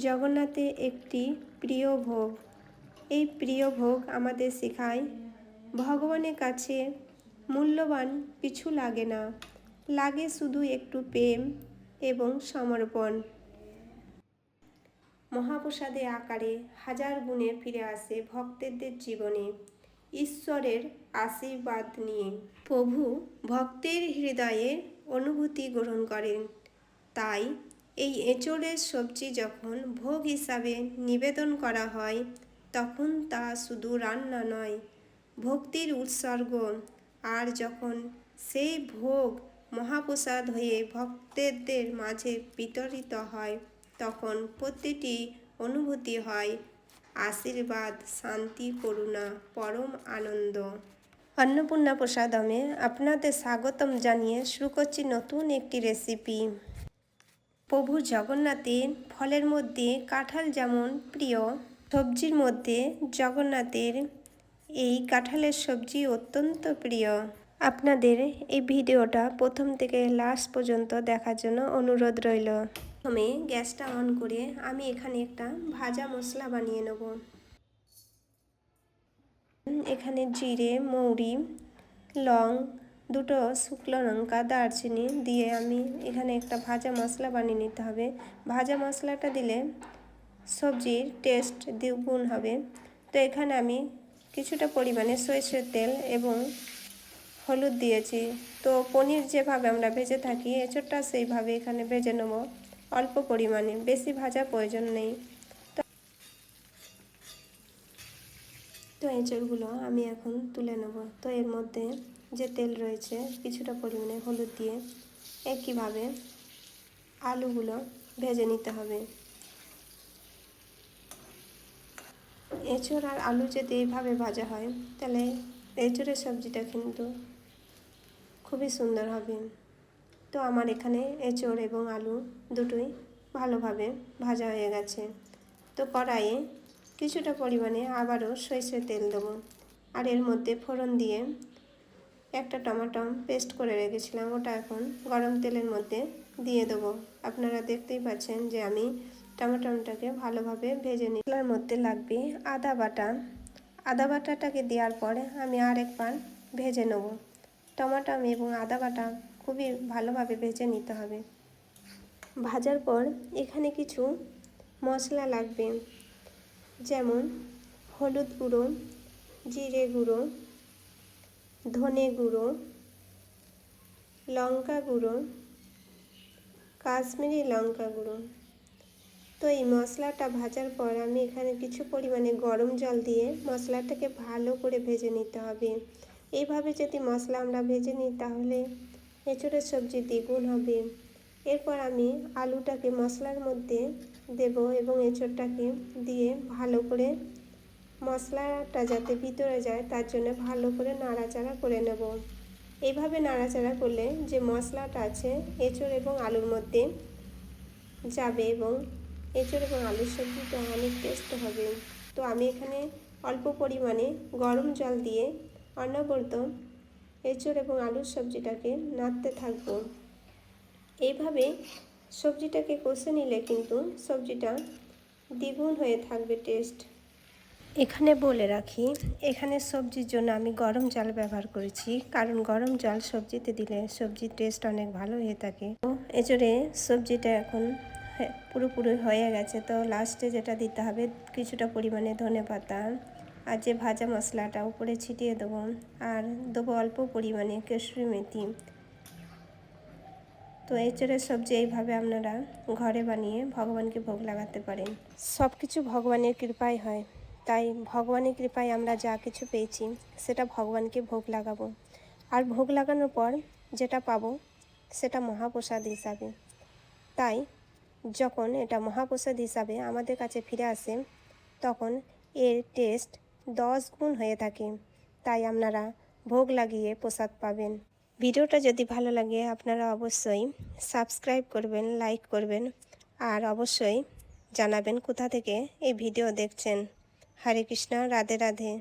জগন্নাথে একটি প্রিয় ভোগ। এই প্রিয় ভোগ আমাদের শেখায়, ভগবানের কাছে মূল্যবান কিছু লাগে না। লাগে শুধু একটু প্রেম এবং সমর্পণ। মহাপ্রসাদে আকারে হাজার গুণে ফিরে আসে ভক্তদের জীবনে ঈশ্বরের আশীর্বাদ নিয়ে। প্রভু ভক্তের হৃদয়ে অনুভূতি গ্রহণ করেন। তাই এই এঁচড়ের সবজি যখন ভোগ হিসাবে নিবেদন করা হয়, তখন তা শুধু রান্না নয়, ভক্তির উৎসর্গ। আর যখন সেই ভোগ মহাপ্রসাদ হয়ে ভক্তদের মাঝে বিতরিত হয়, তখন প্রতিটি অনুভূতি হয়। আশীর্বাদ, শান্তি, করুণা, পরম আনন্দ। অন্নপূর্ণা প্রসাদমে আপনাদের স্বাগতম জানিয়ে শুরু করছি নতুন একটি রেসিপি প্রভু জগন্নাথের ফলের মধ্যে কাঁঠাল যেমন প্রিয়, সবজির মধ্যে জগন্নাথের এই কাঁঠালের সবজি অত্যন্ত প্রিয়। আপনাদের এই ভিডিওটা প্রথম থেকে লাস্ট পর্যন্ত দেখার জন্য অনুরোধ রইল। প্রথমে গ্যাসটা অন করে আমি এখানে একটা ভাজা মশলা বানিয়ে নেব। এখানে জিরে, মৌরি, লং দুটো শুকনো লঙ্কা, দারচিনি দিয়ে আমি এখানে একটা ভাজা মশলা বানিয়ে নিতে হবে। ভাজা মশলাটা দিলে সবজির টেস্ট দ্বিগুণ হবে। তো এখানে আমি কিছুটা পরিমাণে সরষের তেল এবং হলুদ দিয়েছি। তো পনির যেভাবে আমরা ভেজে থাকি, এঁচোড়টা সেইভাবে এখানে ভেজে নেব। অল্প পরিমাণে, বেশি ভাজা প্রয়োজন নেই। তো এঁচড়গুলো আমি এখন তুলে নেব। তো এর মধ্যে যে তেল রয়েছে কিছুটা পরিমাণে হলুদ দিয়ে একইভাবে আলুগুলো ভেজে নিতে হবে। এঁচড় আর আলু যদি এইভাবে ভাজা হয়, তাহলে এঁচড়ের সবজিটা কিন্তু খুবই সুন্দর হবে। তো আমার এখানে এঁচড় এবং আলু দুটোই ভালোভাবে ভাজা হয়ে গেছে। তো কড়াইয়ে কিছুটা পরিমাণে আবারও সরষের তেল দেবো। আর এর মধ্যে ফোড়ন দিয়ে একটা টমাটো পেস্ট করে রেখেছিলাম, ওটা এখন গরম তেলের মধ্যে দিয়ে দেবো। আপনারা দেখতেই পাচ্ছেন যে আমি টমাটোটাকে ভালোভাবে ভেজে নিই মশলার মধ্যে লাগবে আদা বাটা। আদা বাটাটাকে দেওয়ার পরে আমি আরেকবার ভেজে নেব। টমাটো এবং আদা বাটা খুবই ভালোভাবে ভেজে নিতে হবে। ভাজার পর এখানে কিছু মশলা লাগবে। যেমন হলুদ গুঁড়ো, জিরে গুঁড়ো ধনে গুঁড়ো, লঙ্কা গুঁড়ো, কাশ্মীরি লঙ্কা গুঁড়ো। তো এই মশলাটা ভাজার পর আমি এখানে কিছু পরিমাণে গরম জল দিয়ে মশলাটাকে ভালো করে ভেজে নিতে হবে। এইভাবে যদি মশলা আমরা ভেজে নিই তাহলে এঁচড়ের সবজি দ্বিগুণ হবে। এরপর আমি আলুটাকে মশলার মধ্যে দেব এবং এঁচড়টাকে দিয়ে ভালো করে মশলাটা যাতে ভিতরে যায়, তার জন্য ভালো করে নাড়াচাড়া করে নেব। এইভাবে নাড়াচাড়া করলে যে মশলাটা আছে, এঁচড় এবং আলুর মধ্যে যাবে এবং এঁচড় এবং আলুর সবজিটা অনেক টেস্ট হবে। তো আমি এখানে অল্প পরিমাণে গরম জল দিয়ে অনবরত এঁচড় এবং আলুর সবজিটাকে নাড়তে থাকব। এইভাবে সবজিটাকে কষে নিলে কিন্তু সবজিটা দ্বিগুণ হয়ে থাকবে টেস্ট এখানে বলে রাখি, এখানে সবজির জন্য আমি গরম জল ব্যবহার করেছি, কারণ গরম জল সবজিতে দিলে সবজির টেস্ট অনেক ভালো হয়ে থাকে। তো এজরে সবজিটা এখন পুরোপুরি হয়ে গেছে, তো লাস্টে যেটা দিতে হবে কিছুটা পরিমাণে ধনে পাতা আর যে ভাজা মশলাটা উপরে ছিটিয়ে দেবো আর দেবো অল্প পরিমাণে কেশরি মেথি। তো এঁচড়ের সবজি এইভাবে আপনারা ঘরে বানিয়ে ভগবানকে ভোগ লাগাতে পারেন। সব কিছু ভগবানের কৃপায় হয়। তাই ভগবানের কৃপায় আমরা যা কিছু পেয়েছি, সেটা ভগবানকে ভোগ লাগাবো। আর ভোগ লাগানোর পর যেটা পাবো, সেটা মহাপ্রসাদ হিসাবে। তাই যখন এটা মহাপ্রসাদ হিসাবে আমাদের কাছে ফিরে আসে, তখন এর টেস্ট দশ গুণ হয়ে থাকে। তাই আপনারা ভোগ লাগিয়ে প্রসাদ পাবেন। ভিডিওটা যদি ভালো লাগে, আপনারা অবশ্যই সাবস্ক্রাইব করবেন লাইক করবেন। আর অবশ্যই জানাবেন কোথা থেকে এই ভিডিও দেখছেন। হরে কৃষ্ণ রাধে রাধে।